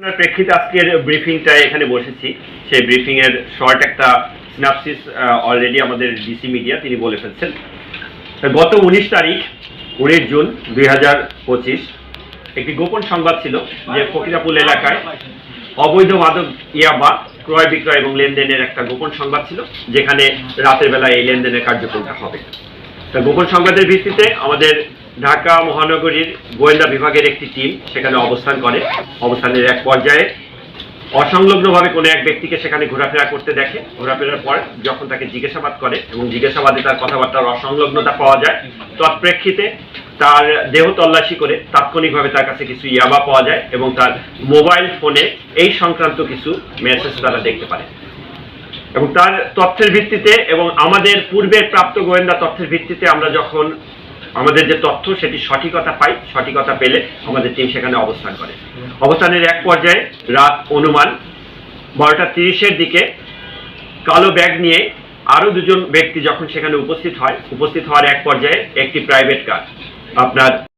আপনার প্রেক্ষিতে আজকের ব্রিফিংটা এখানে বসেছি। সেই ব্রিফিং এর শর্ট একটা সিনাপসিস অলরেডি আমাদের ডিসি মিডিয়া তিনি বলে ফেলছেন। গত উনিশ তারিখ উনিশ জুন দুই একটি গোপন সংবাদ ছিল যে ফকিরাপুল এলাকায় অবৈধ মাদক ইয়াবা ক্রয় বিক্রয় এবং লেনদেনের একটা গোপন সংবাদ ছিল, যেখানে রাতের বেলা এই লেনদেনের কার্যক্রমটা হবে। তা গোপন সংবাদের ভিত্তিতে আমাদের ঢাকা মহানগরীর গোয়েন্দা বিভাগের একটি টিম সেখানে অবস্থান করে। অবস্থানের এক পর্যায়ে অসংলগ্নভাবে কোনো এক ব্যক্তিকে সেখানে ঘোরাফেরা করতে দেখে। ঘোরাফেরার পর যখন তাকে জিজ্ঞাসাবাদ করে এবং জিজ্ঞাসাবাদে তার কথাবার্তার অসংলগ্নতা পাওয়া যায়, তৎপ্রেক্ষিতে তার দেহ তল্লাশি করে তাৎক্ষণিকভাবে তার কাছে কিছু ইয়াবা পাওয়া যায় এবং তার মোবাইল ফোনে এই সংক্রান্ত কিছু মেসেজ তারা দেখতে পারে। এবং তার তথ্যের ভিত্তিতে এবং আমাদের পূর্বের প্রাপ্ত গোয়েন্দা তথ্যের ভিত্তিতে আমরা যখন আমাদের যে তথ্য, সেটি সঠিকতা পাই, সঠিকতা পেলে আমাদের টিম সেখানে অবস্থান করে। অবস্থানের এক পর্যায়ে রাত অনুমান, বারোটা তিরিশের দিকে কালো ব্যাগ নিয়ে আরও দুজন ব্যক্তি যখন সেখানে উপস্থিত হয়, উপস্থিত হওয়ার এক পর্যায়ে একটি প্রাইভেট কার আপনার